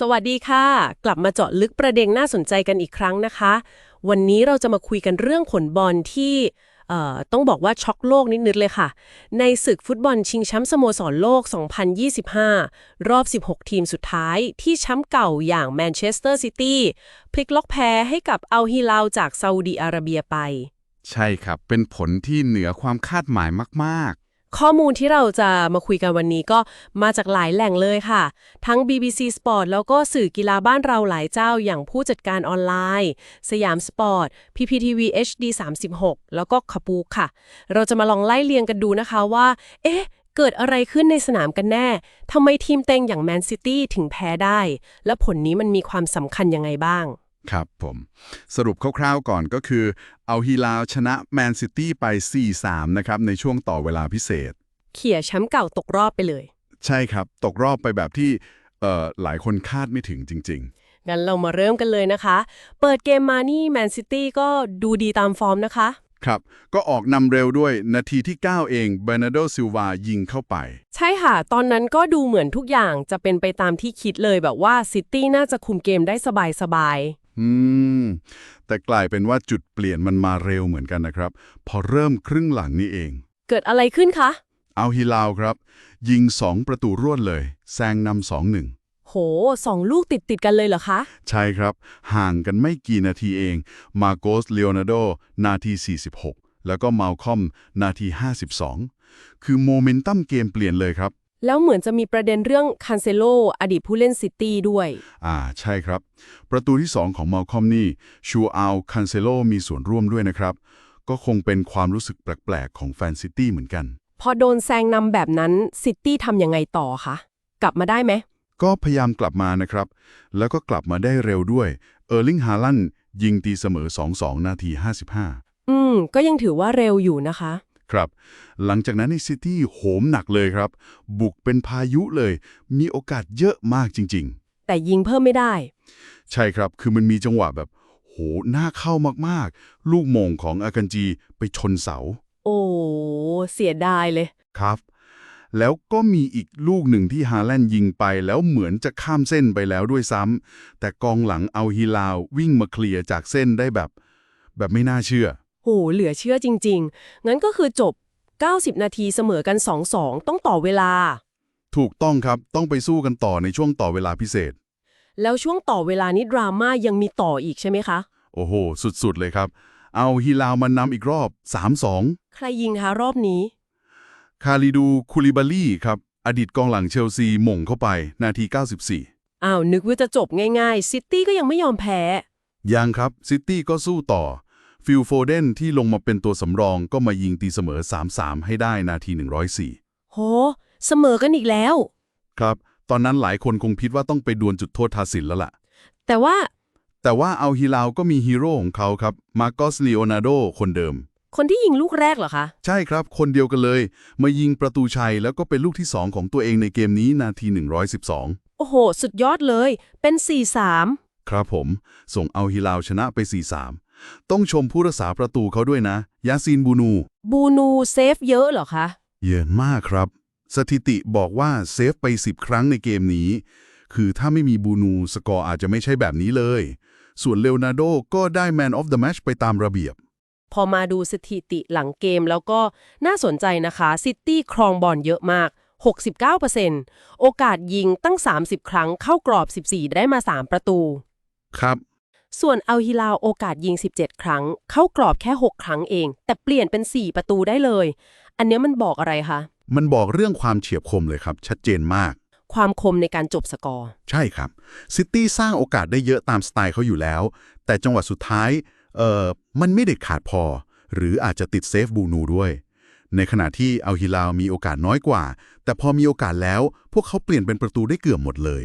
สวัสดีค่ะ กลับมาเจาะลึกประเด็นน่าสนใจกันอีกครั้งนะคะ วันนี้เราจะมาคุยกันเรื่องผลบอลที่เอ่อต้องบอกว่าช็อกโลกนิดๆเลยค่ะ ในศึกฟุตบอลชิงแชมป์สโมสรโลก 2025 รอบ 16 ทีมสุดท้ายที่แชมป์เก่าอย่างแมนเชสเตอร์ซิตี้พลิกล็อกแพ้ให้กับอัลฮิลาลจากซาอุดีอาระเบียไป ใช่ครับ เป็นผลที่เหนือความคาดหมายมาก ข้อมูลที่เราจะมาคุยกันวันนี้ก็มาจากหลายแหล่งเลยค่ะ ทั้ง BBC Sport แล้วก็สื่อกีฬาบ้านเราหลายเจ้าอย่างผู้จัดการออนไลน์ สยามสปอร์ต PPTV HD 36 แล้วก็ขปูค่ะ เราจะมาลองไล่เรียงกันดูนะคะว่า เอ๊ะ เกิดอะไรขึ้นในสนามกันแน่ทำไมทีมเต็งอย่างแมนซิตี้ถึงแพ้ได้ และผลนี้มันมีความสำคัญยังไงบ้าง ครับผม สรุปคร่าวๆก่อนก็คือเอาฮิลาลชนะแมนซิตี้ไป 4-3 นะครับ ในช่วงต่อเวลาพิเศษ เขี่ยแชมป์เก่าตกรอบไปเลย ใช่ครับ ตกรอบไปแบบที่เอ่อหลายคนคาดไม่ถึงจริงงั้นเรามาเริ่มกันเลยนะคะ เปิดเกมมานี่แมนซิตี้ก็ดูดีตามฟอร์มนะคะๆครับ ก็ออกนำเร็วด้วยนาทีที่ 9 เองเบรนาโดซิลวายิงเข้าไป ใช่ค่ะ ตอนนั้นก็ดูเหมือนทุกอย่างจะเป็นไปตามที่คิดเลยแบบว่าซิตี้น่าจะคุมเกมได้สบาย อืม แต่กลายเป็นว่าจุดเปลี่ยนมันมาเร็วเหมือนกันนะครับ พอเริ่มครึ่งหลังนี่เองๆเกิดอะไรขึ้นคะ เอาฮิลาลครับ ยิง 2 ประตูรวดเลยแซงนำสองหนึ่งโหสองลูกติดติดๆกันเลยเหรอคะ ใช่ครับ ห่างกันไม่กี่นาทีเอง มาโกสเลโอนาร์โด นาที 46 แล้วก็มาลคอม นาที 52 คือโมเมนตัมเกมเปลี่ยนเลยครับ แล้วเหมือนจะมีประเด็นเรื่องคันเซโลอดีตผู้เล่นซิตี้ด้วย อ่า ใช่ครับ ประตูที่ 2 ของมาลคอมนี่ ชูอัลคันเซโลมีส่วนร่วมด้วยนะครับ ก็คงเป็นความรู้สึกแปลกๆ ของแฟนซิตี้เหมือนกัน พอโดนแซงนำแบบนั้นซิตี้ทำยังไงต่อคะ กลับมาได้ไหม ก็พยายามกลับมานะครับ แล้วก็กลับมาได้เร็วด้วย เออร์ลิงฮาลันยิงตีเสมอ 2-2 นาที 55 อืม ก็ยังถือว่าเร็วอยู่นะคะ ครับ หลังจากนั้นในซิตี้โหมหนักเลยครับ บุกเป็นพายุเลย มีโอกาสเยอะมากจริงแต่ยิงเพิ่มไม่ได้ๆใช่ครับคือมันมีจังหวะแบบ โหน่าเข้ามากๆ ลูกโมงของอากันจีไปชนเสา โอ้เสียดายเลยครับ แล้วก็มีอีกลูกหนึ่งที่ฮาแลนด์ยิงไปแล้วเหมือนจะข้ามเส้นไปแล้วด้วยซ้ำแต่กองหลังเอาฮิลาววิ่งมาเคลียร์จากเส้นได้แบบ แบบไม่น่าเชื่อ โหเหลือเชื่อจริง ๆ งั้นก็คือจบ 90 นาทีเสมอกัน 2-2 ต้องต่อเวลา ถูกต้องครับต้องไปสู้กันต่อในช่วงต่อเวลาพิเศษ แล้วช่วงต่อเวลานี้ดราม่ายังมีต่ออีกใช่ไหมคะ โอ้โห สุดๆเลยครับ เอาฮิลาวมานำอีกรอบ 3-2 ใครยิงคะรอบนี้ คาริดูคูลิบาลีครับ อดีตกองหลังเชลซีหม่งเข้าไป นาที 94 อ้าวนึกว่าจะจบง่ายๆ ซิตี้ก็ยังไม่ยอมแพ้ ยังครับซิตี้ก็สู้ต่อ ฟิลโฟเดนที่ลงมาเป็นตัวสำรองก็มายิงตีเสมอ 3-3 ให้ได้นาที 104 โห เสมอกันอีกแล้ว ครับ ตอนนั้นหลายคนคงคิดว่าต้องไปดวลจุดโทษทาสินแล้วล่ะ แต่ว่า แต่ว่าเอาฮิลาวก็มีฮีโร่ของเขาครับ มาโกสลีโอนาโดคนเดิม คนที่ยิงลูกแรกเหรอคะ ใช่ครับ คนเดียวกันเลย มายิงประตูชัยแล้วก็เป็นลูกที่ 2 ของตัวเองในเกมนี้นาที 112 โอ้โห สุดยอดเลย เป็น 4-3 ครับผม ส่งเอาฮิลาวชนะไป 4-3 ต้องชมผู้รักษาประตูเขาด้วยนะ ยาซีนบูนู บูนูเซฟเยอะเหรอคะ เยอะมากครับ สถิติบอกว่าเซฟไป 10 ครั้งในเกมนี้ คือถ้าไม่มีบูนูสกอร์อาจจะไม่ใช่แบบนี้เลย ส่วนเลโอนาร์โดก็ได้ Man of the Match ไปตามระเบียบ พอมาดูสถิติหลังเกมแล้วก็น่าสนใจนะคะซิตี้ครองบอลเยอะมาก 69%โอกาสยิงตั้ง 30 ครั้งเข้ากรอบ 14 ได้มา 3 ประตู ครับ ส่วนอัลฮิลาลโอกาสยิง 17 ครั้ง เข้ากรอบแค่ 6 ครั้งเอง แต่เปลี่ยนเป็น 4 ประตูได้เลย อันเนี้ยมันบอกอะไรคะ มันบอกเรื่องความเฉียบคมเลยครับ ชัดเจนมาก ความคมในการจบสกอร์ ใช่ครับ ซิตี้สร้างโอกาสได้เยอะตามสไตล์เขาอยู่แล้ว แต่จังหวะสุดท้าย เอ่อมันไม่เด็ดขาดพอ หรืออาจจะติดเซฟบูนูด้วย ในขณะที่อัลฮิลาลมีโอกาสน้อยกว่า แต่พอมีโอกาสแล้ว พวกเขาเปลี่ยนเป็นประตูได้เกือบหมดเลย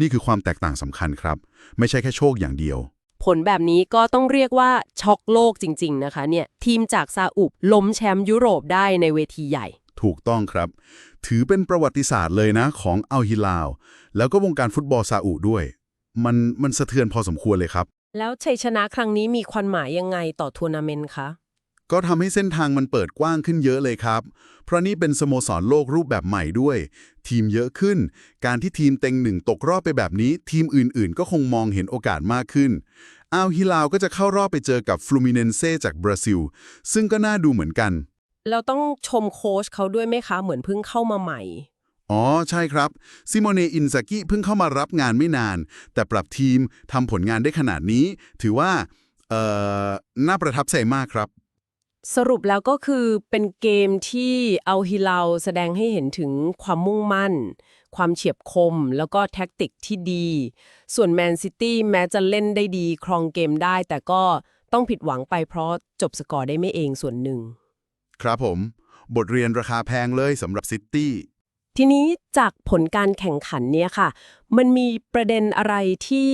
นี่คือความแตกต่างสำคัญครับ ไม่ใช่แค่โชคอย่างเดียว ผลแบบนี้ก็ต้องเรียกว่าช็อกโลกจริง ๆ นะคะเนี่ยทีมจากซาอุบล้มแชมป์ยุโรปได้ในเวทีใหญ่ ถูกต้องครับ ถือเป็นประวัติศาสตร์เลยนะของอัลฮิลาลแล้วก็วงการฟุตบอลซาอุด้วย มันมันสะเทือนพอสมควรเลยครับ แล้วชัยชนะครั้งนี้มีความหมายยังไงต่อทัวร์นาเมนต์คะ ก็ทำให้เส้นทางมันเปิดกว้างขึ้นเยอะเลยครับ เพราะนี่เป็นสโมสรโลกรูปแบบใหม่ด้วย ทีมเยอะขึ้น การที่ทีมเต็งหนึ่งตกรอบไปแบบนี้ ทีมอื่นๆ ก็คงมองเห็นโอกาสมากขึ้นอัลฮิลาลก็จะเข้ารอบไปเจอกับฟลูมิเนนเซจากบราซิล ซึ่งก็น่าดูเหมือนกัน เราต้องชมโค้ชเขาด้วยไหมคะ เหมือนเพิ่งเข้ามาใหม่ อ๋อ ใช่ครับ ซิโมเนอินซากิเพิ่งเข้ามารับงานไม่นาน แต่ปรับทีมทำผลงานได้ขนาดนี้ ถือว่า เอ่อ น่าประทับใจมากครับ สรุปแล้วก็คือเป็นเกมที่เอาฮิลาลแสดงให้เห็นถึงความมุ่งมั่น ความเฉียบคมแล้วก็แท็กติกที่ดี ส่วนแมนซิตี้แม้จะเล่นได้ดีครองเกมได้ แต่ก็ต้องผิดหวังไปเพราะจบสกอร์ได้ไม่เองส่วนหนึ่ง ครับผม บทเรียนราคาแพงเลยสำหรับซิตี้ทีนี้จากผลการแข่งขันเนี่ยค่ะ มันมีประเด็นอะไรที่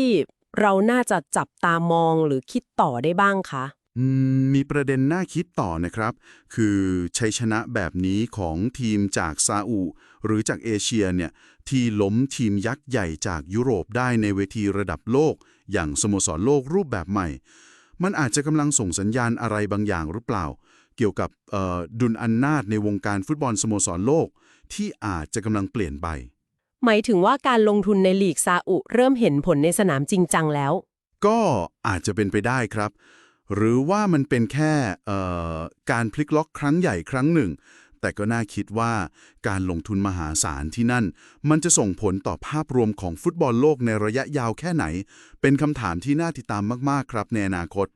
เราน่าจะจับตามองหรือคิดต่อได้บ้างคะอื มีประเด็นน่าคิดต่อนะครับ คือชัยชนะแบบนี้ของทีมจากซาอุ หรือจากเอเชียเนี่ยที่ล้มทีมยักษ์ใหญ่จากยุโรปได้ในเวทีระดับโลก อย่างสโมสรโลกรูปแบบใหม่ มันอาจจะกำลังส่งสัญญาณอะไรบางอย่างหรือเปล่า เกี่ยวกับดุลอำนาจในวงการฟุตบอลสโมสรโลก ที่อาจจะกำลังเปลี่ยนไปหมายถึงว่าการลงทุนในลีกซาอุ เริ่มเห็นผลในสนามจริงจังแล้ว ก็อาจจะเป็นไปได้ครับ หรือว่ามันเป็นแค่การพลิกล็อกครั้งใหญ่ครั้งหนึ่ง แต่ก็น่าคิดว่าการลงทุนมหาศาลที่นั่น มันจะส่งผลต่อภาพรวมของฟุตบอลโลกในระยะยาวแค่ไหน เป็นคำถามที่น่าติดตามมาก ๆ ครับในอนาคต